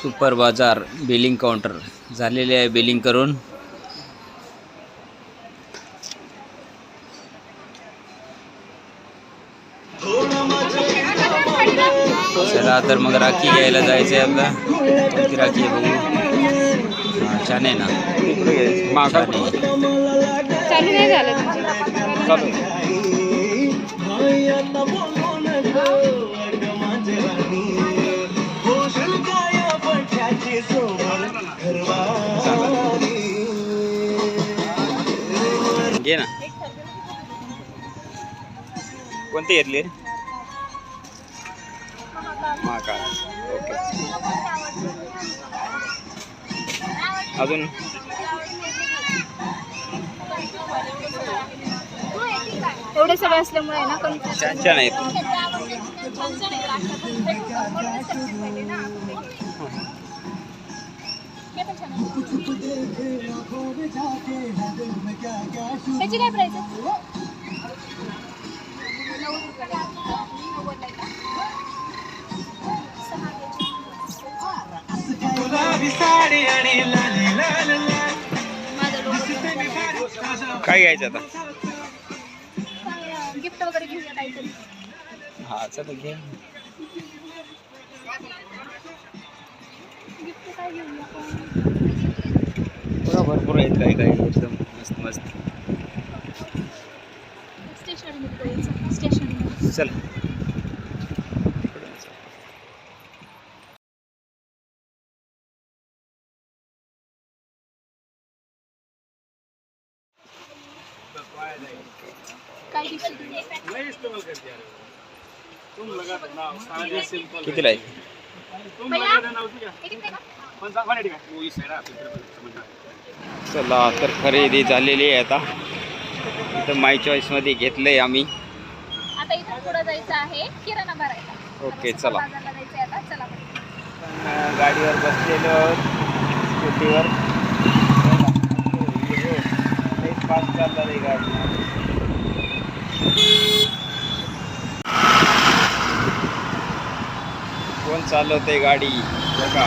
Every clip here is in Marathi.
सुपर बाजार बिलिंग काउंटर झालेले आहे बिलिंग करून. चला तर मग राखी घ्यायला जायचं आहे आपला. कोणती राखी आहे बघू. हा, छान आहे ना. छान आहे. चालू घे ना. कोणती घेतली? महाकाळ. ओके. अजून? एवढे सगळे असल्यामुळे ना कमी छान छान आहेत त्याची काय प्राइस आहे? काय घ्यायचं आता? गिफ्ट वगैरे घेऊया काहीतरी. हा चल घे. गिफ्ट काय घेऊया? बघा भरपूर आहेत काही काही एकदम मस्त मस्त चल? कितीला आहे? चला तर खरेदी झालेली आहे आता. इथं माय चॉईसमध्ये घेतलं आहे आम्ही. आता इथून पुढे जायचं आहे किराणा भरायला. ओके, चला. गाडीवर बसलेलो स्कूटीवर. फास्ट आहे गाडी. कोण चालवते गाडी? बघा.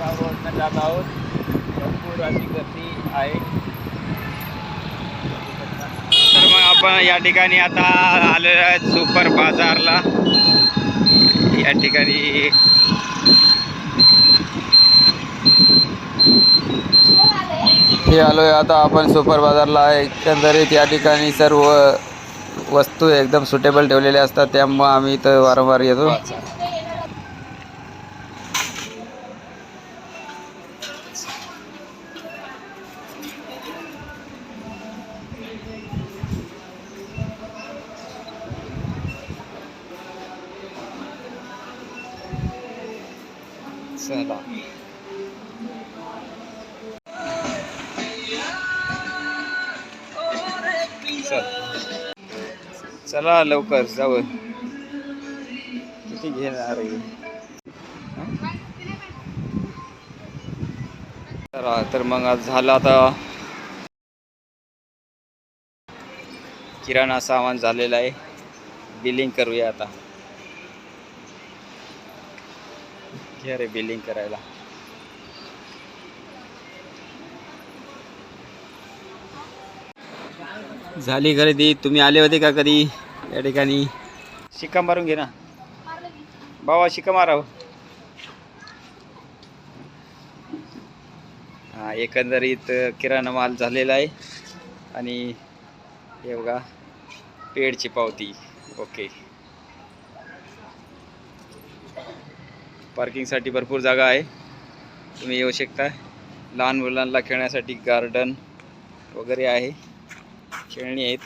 वडगाव रोडनं जात आहोत. भरपूर अशी गर्दी आहे. तर मग आपण या ठिकाणी आता आलेलो आहे सुपर बाजारला. या ठिकाणी हे आलो आहे आता आपण सुपर बाजारला. एकंदरीत या ठिकाणी सर्व वस्तू एकदम सुटेबल ठेवलेल्या असतात. त्यामुळं आम्ही इथं वारंवार येतो. चला. चला लवकर जाऊ किती घेणार चला तर मग आज झालं आता किराणा सामान झालेलं आहे. बिलिंग करूया आता. घे आहे बिलिंग करायला. झाली खरेदी. तुम्ही आले होते का कधी या ठिकाणी? शिक्का मारून घे ना. बाबा शिक्का माराव. हा एकंदरीत किराणा माल झालेला आहे. आणि हे बघा पेडची पावती. ओके. पार्किंगसाठी भरपूर जागा आहे. तुम्ही येऊ शकता. लहान मुलांना खेळण्यासाठी गार्डन वगैरे आहे. खेळणी आहेत.